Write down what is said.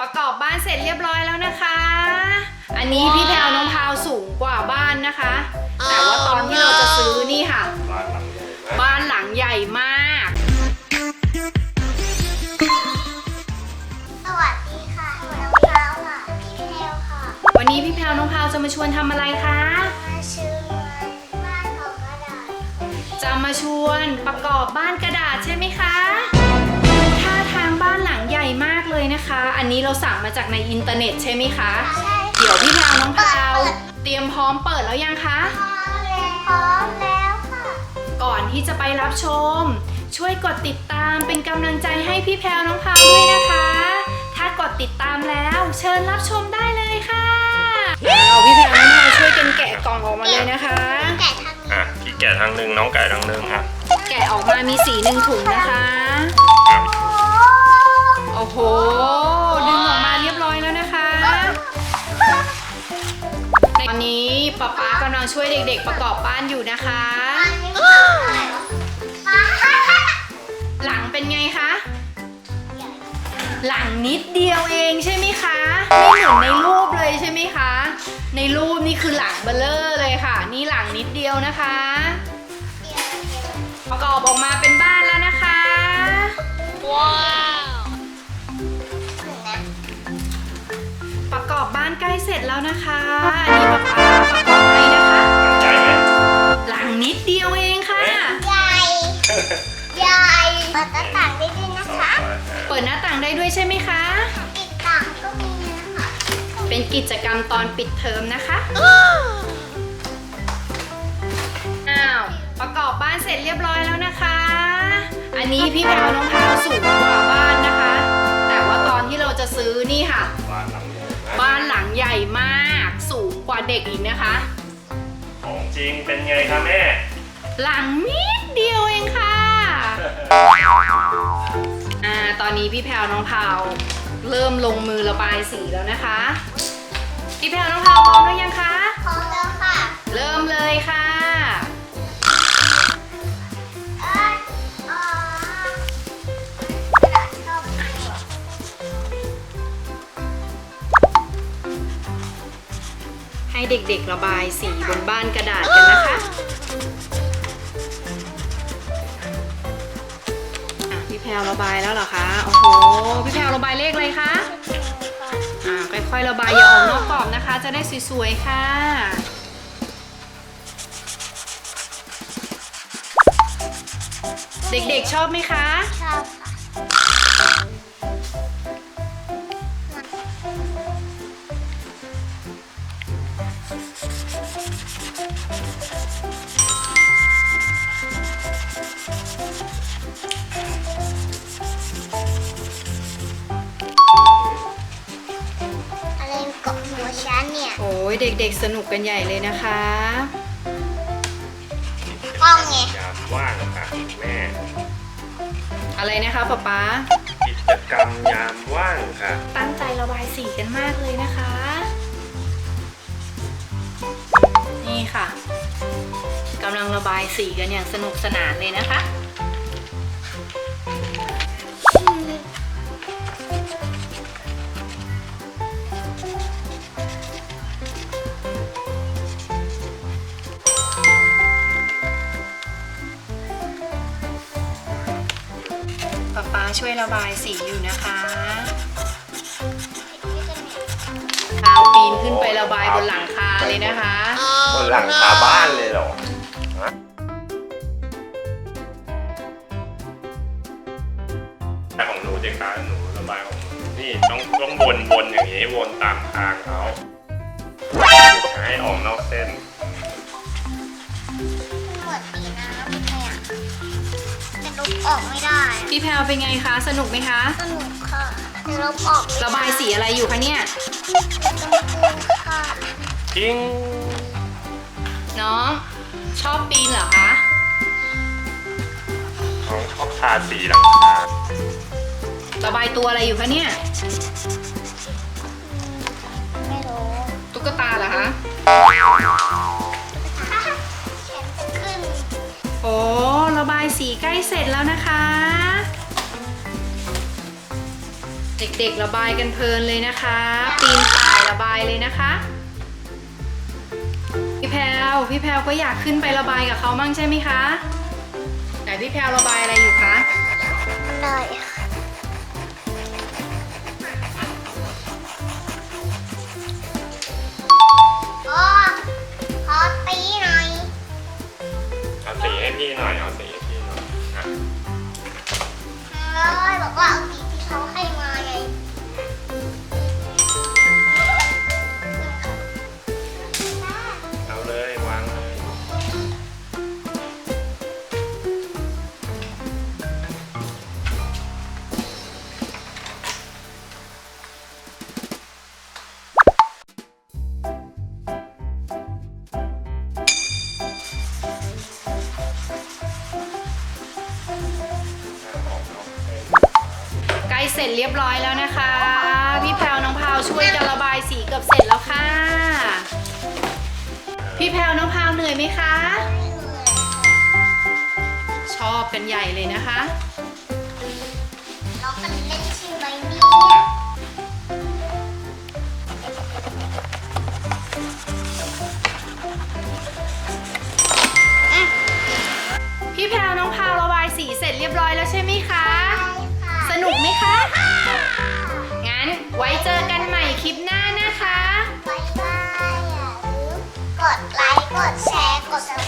ประกอบบ้านเสร็จเรียบร้อยแล้วนะคะ อันนี้พี่แพลวน้องพาวสูงกว่าบ้านนะคะ แต่ว่าตอนที่เราจะซื้อนี่ค่ะ บ้านหลังใหญ่มากบ้านหลังใหญ่มากสวัสดีค่ะน้องเท้าค่ะพี่เทลค่ะวันนี้พี่แพลวน้องพาวจะมาชวนทำอะไรคะ มาชื่อบ้านของกระดาษจะมาชวนประกอบบ้านกระดาษใช่ อันนี้เราสั่งมาจากในอินเทอร์เน็ตใช่ไหมคะ ใช่เดี๋ยวพี่แพลวน้องพาวเตรียมพร้อมเปิดแล้วยังคะพร้อมแล้วพร้อมแล้วค่ะ ก่อนที่จะไปรับชม ช่วยกดติดตามเป็นกำลังใจให้พี่แพลวน้องพาวด้วยนะคะ ถ้ากดติดตามแล้วเชิญรับชมได้เลยค่ะเอาพี่แพลวน้องพาวช่วยกันแกะกล่องออกมาเลยนะคะ แกะทางนี้อะพี่แกะทางหนึ่งน้องไก่ทางหนึ่งอะแกะออกมามีสีหนึ่งถุงนะคะ อะ โอ้โห ดึงออกมาเรียบร้อยแล้วนะคะ ตอนนี้ป๊าป๊ากำลังช่วยเด็ก ๆ ประกอบบ้านอยู่นะคะ หลังเป็นไงคะ หลังนิดเดียวเองใช่ไหมคะ ไม่เหมือนในรูปเลยใช่ไหมคะ ในรูปนี่คือหลังเบลเลอร์เลยค่ะ นี่หลังนิดเดียวนะคะ ประกอบออกมาเป็นบ้านแล้วนะคะประ อบบ้านใกล้เสร็จแล้วนะคะอันนี้ป๊าป๊าประกอบให้นะคะ ใหญ่ไหมหลังนิดเดียวเองค่ะ ใหญ่ใหญ่เปิดหน้าต่างได้ด้วยนะคะเปิดหน้าต่างได้ด้วยใช่ไหมคะ ปิดต่างก็มีนะคะเป็นกิจกรรมตอนปิดเทอมนะคะอ้าวประกอบบ้านเสร็จเรียบร้อยแล้วนะคะ อันนี้พี่แพลวน้องแพาวสูงกว่าบ้านนะคะ แต่ว่าตอนที่เราจะซื้อนี่ค่ะ มากบ้านหลังใหญ่มากสูงกว่าเด็กอีกนะคะ ของจริงเป็นไงคะแม่ หลังนิดเดียวเองค่ะ อ่าตอนนี้พี่แพลวน้องพาวเริ่มลงมือระบายสีแล้วนะคะ พี่แพลวน้องพาวพร้อมหรือยังคะ ให้เด็กๆระบายสีบนบ้านกระดาษกันนะคะพี่แพลระบายแล้วเหรอคะ โอ้โห พี่แพลระบายเลขอะไรคะ อ่า ค่อยๆระบายอย่าออกนอกกรอบนะคะ จะได้สวยๆค่ะเด็กๆชอบไหมคะ ชอบค่ะ เนี่ยโอ้ยเด็กๆ สนุกกันใหญ่เลยนะคะกล้องไงยามว่างค่ะแม่ อะไรนะคะป๊าป๊ากิจกรรมยามว่างค่ะ ตั้งใจระบายสีกันมากเลยนะคะ นี่ค่ะกำลังระบายสีกันอย่างสนุกสนานเลยนะคะ ช่วยระบายสีอยู่นะคะพาวปีนขึ้นไประบายบนหลังคาเลยนะคะ บนหลังคาบ้านเลยเหรอของหนูเด็กคะหนูระบายของหนูนี่ต้องต้องวนวนอย่างนี้วนตามทางเขาอย่าให้ออกนอกเส้น ออกไม่ได้พี่แพลวเป็นไงคะ สนุกไหมคะ สนุกค่ะจะลบออกไม่ได้ระบายสีอะไรอยู่คะเนี่ยชมพูค่ะจริง น้อง ชอบปีนเหรอคะเขาชอบทาสีหลังคาระบายตัวอะไรอยู่คะเนี่ยไม่รู้ตุ๊กตาเหรอคะแขนจะขึ้นโอ้ระ บายสีใกล้เสร็จแล้วนะคะ เด็กๆระบายกันเพลินเลยนะคะ ปีนป่ายระบายเลยนะคะ พี่แพลวพี่แพลวก็อยากขึ้นไประบายกับเขามั่งใช่ไหมคะไหนพี่แพลวระบายอะไรอยู่คะเลยค่ะ เสร็จเรียบร้อยแล้วนะคะ พี่แพลวน้องพาวช่วยกันระบายสีเกือบเสร็จแล้วค่ะ พี่แพลวน้องพาวเหนื่อยไหมคะ ชอบกันใหญ่เลยนะคะเรากันเล่นใช่ไหมเนี่ยพี่แพลวน้องพาวระบายสีเสร็จเรียบร้อยแล้วใช่ไหมคะ ไว้เจอกันใหม่คลิปหน้านะคะ บ๊ายบายอย่าลืมกดไลค์ กดแชร์ กด subscribe